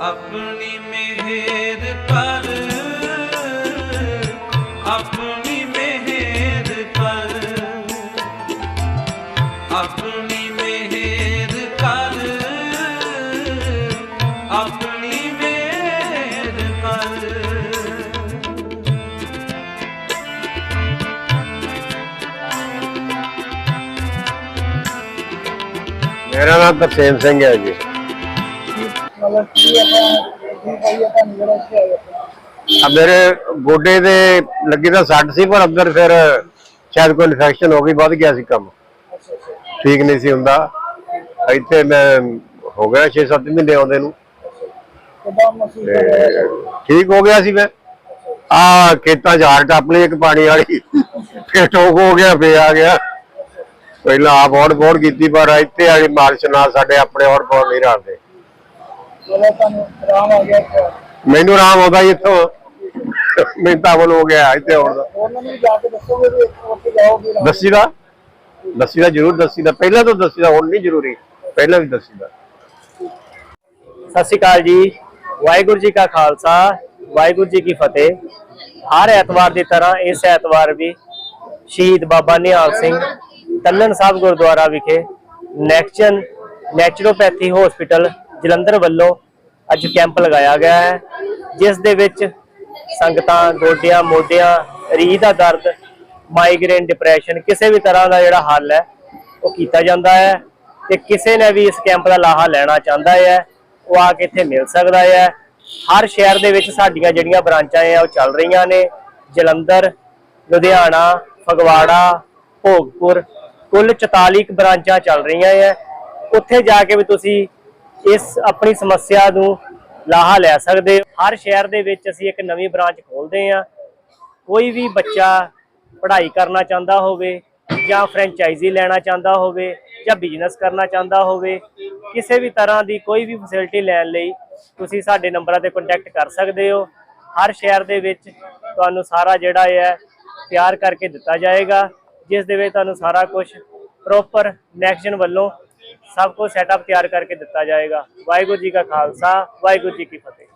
ਆਪਣੀ ਮਿਹਰ ਪਰ ਆਪਣੀ ਮੇਰਾ ਨਾਮ ਤਰਸੇਮ ਸਿੰਘ ਹੈ ਜੀ। ਮਤਲਬ ਕੀ ਆਪਾਂ ਮੇਰੇ ਗੋਡੇ ਦੇ ਲੱਗੀ ਤਾਂ ਸੱਟ ਸੀ, ਪਰ ਅੰਦਰ ਫਿਰ ਸ਼ਾਇਦ ਕੋਈ ਇਨਫੈਕਸ਼ਨ ਹੋ ਗਈ, ਵੱਧ ਗਿਆ ਸੀ ਕੰਮ। ਠੀਕ ਨਹੀਂ ਸੀ ਹੁੰਦਾ। ਇੱਥੇ ਮੈਂ ਹੋ ਗਿਆ 6-7 ਮਹੀਨੇ ਆਉਂਦੇ ਨੂੰ। ਠੀਕ ਹੋ ਗਿਆ ਸੀ ਮੈਂ। ਆ ਖੇਤਾਂ 'ਚ ਹਾਰ ਟੱਪ ਲਈ ਇੱਕ ਪਾਣੀ ਵਾਲੀ। ਫਿਰ ਟੋਕ ਹੋ ਗਿਆ ਫੇ ਆ ਗਿਆ। ਪਹਿਲਾਂ ਆਪ ਔੜ ਬੋੜ ਕੀਤੀ ਪਰ ਇੱਥੇ ਵਾਲੀ ਮਾਰਸ਼ ਨਾਲ ਸਾਡੇ ਆਪਣੇ ਔੜ ਬੋੜ ਨਹੀਂ ਮਤਲਬ ਤੁਹਾਨੂੰ ਆਰਾਮ ਆ ਗਿਆ ਇੱਕ ਮੈਨੂੰ ਆਰਾਮ ਆਉਂਦਾ ਜੀ ਇੱਥੋਂ। ਮੈਨੂੰ ਤਾਂ ਬਲ ਹੋ ਗਿਆ ਇੱਥੇ ਆਉਣ ਦਾ। ਉਹਨਾਂ ਨੂੰ ਵੀ ਜਾ ਕੇ ਦੱਸੋਗੇ ਵੀ ਇੱਕ ਉੱਥੇ ਜਾਓਗੇ ਨਾ। ਦੱਸੀ ਦਾ? ਦੱਸੀ ਦਾ ਜ਼ਰੂਰ ਦੱਸੀ ਦਾ। ਪਹਿਲਾਂ ਤੋਂ ਦੱਸੀ ਦਾ ਹੁਣ ਨਹੀਂ ਜ਼ਰੂਰੀ। ਪਹਿਲਾਂ ਵੀ ਦੱਸੀ ਦਾ। ਸਤਿ ਸ਼੍ਰੀ ਅਕਾਲ ਜੀ। ਵਾਹਿਗੁਰੂ ਜੀ ਕਾ ਖਾਲਸਾ ਵਾਹਿਗੁਰੂ ਜੀ ਕੀ ਫਤਿਹ। ਹਰ ਐਤਵਾਰ ਦੀ ਤਰ੍ਹਾਂ ਇਸ ਐਤਵਾਰ ਵੀ ਸ਼ਹੀਦ ਬਾਬਾ ਨਿਹਾਲ ਸਿੰਘ ਤੰਨਨ ਸਾਹਿਬ ਗੁਰਦੁਆਰਾ ਵਿਖੇ ਨੈਕਸ਼ਨ ਨੈਚੁਰੋਪੈਥੀ ਹਸਪੀਟਲ ਜਲੰਧਰ ਵੱਲੋਂ ਅੱਜ ਕੈਂਪ ਲਗਾਇਆ ਗਿਆ ਹੈ, ਜਿਸ ਦੇ ਵਿੱਚ ਸੰਗਤਾਂ, ਗੋਡਿਆਂ, ਮੋਢਿਆਂ, ਰੀਹ ਦਾ ਦਰਦ ਮਾਈਗ੍ਰੇਨ ਡਿਪਰੈਸ਼ਨ ਕਿਸੇ ਵੀ ਤਰ੍ਹਾਂ ਦਾ ਜਿਹੜਾ ਹੱਲ ਹੈ, ਉਹ ਕੀਤਾ ਜਾਂਦਾ ਹੈ ਤੇ ਕਿਸੇ ਨੇ ਵੀ ਇਸ ਕੈਂਪ ਦਾ ਲਾਹਾ ਲੈਣਾ ਚਾਹੁੰਦਾ ਹੈ, ਉਹ ਆ ਕੇ ਇੱਥੇ ਮਿਲ ਸਕਦਾ ਹੈ। ਹਰ ਸ਼ਹਿਰ ਦੇ ਵਿੱਚ ਸਾਡੀਆਂ ਜਿਹੜੀਆਂ ਬ੍ਰਾਂਚਾਂ ਆ ਉਹ ਚੱਲ ਰਹੀਆਂ ਨੇ। ਜਲੰਧਰ, ਲੁਧਿਆਣਾ, ਫਗਵਾੜਾ, ਭੋਗਪੁਰ ਕੁੱਲ 44 ਕੁ ਬ੍ਰਾਂਚਾਂ ਚੱਲ ਰਹੀਆਂ ਹੈ ਉੱਥੇ ਜਾ ਕੇ ਵੀ ਤੁਸੀਂ ਇਸ ਆਪਣੀ ਸਮੱਸਿਆ ਨੂੰ ਲਾਹਾ ਲੈ ਸਕਦੇ ਹੋ। ਹਰ ਸ਼ਹਿਰ ਦੇ ਵਿੱਚ ਅਸੀਂ ਇੱਕ ਨਵੀਂ ਬ੍ਰਾਂਚ ਖੋਲਦੇ ਹਾਂ। ਕੋਈ ਵੀ ਬੱਚਾ ਪੜ੍ਹਾਈ ਕਰਨਾ ਚਾਹੁੰਦਾ ਹੋਵੇ ਜਾਂ ਫਰੈਂਚਾਈਜ਼ੀ ਲੈਣਾ ਚਾਹੁੰਦਾ ਹੋਵੇ ਜਾਂ ਬਿਜ਼ਨਸ ਕਰਨਾ ਚਾਹੁੰਦਾ ਹੋਵੇ, ਕਿਸੇ ਵੀ ਤਰ੍ਹਾਂ ਦੀ ਕੋਈ ਵੀ ਫੈਸਿਲਿਟੀ ਲੈਣ ਲਈ ਤੁਸੀਂ ਸਾਡੇ ਨੰਬਰਾਂ ਤੇ ਕੰਟੈਕਟ ਕਰ ਸਕਦੇ ਹੋ। ਹਰ ਸ਼ਹਿਰ ਦੇ ਵਿੱਚ ਤੁਹਾਨੂੰ ਸਾਰਾ ਜਿਹੜਾ ਹੈ ਤਿਆਰ ਕਰਕੇ ਦਿੱਤਾ ਜਾਏਗਾ। ਜਿਸ ਦੇ ਵਿੱਚ ਤੁਹਾਨੂੰ ਸਾਰਾ ਕੁਝ ਪ੍ਰੋਪਰ ਨੈਕਸ਼ਨ ਵੱਲੋਂ ਸਭ ਕੁਝ ਸੈਟਅਪ ਤਿਆਰ ਕਰਕੇ ਦਿੱਤਾ ਜਾਏਗਾ। ਵਾਹਿਗੁਰੂ ਜੀ ਕਾ ਖਾਲਸਾ, ਵਾਹਿਗੁਰੂ ਜੀ ਕੀ ਫਤਿਹ।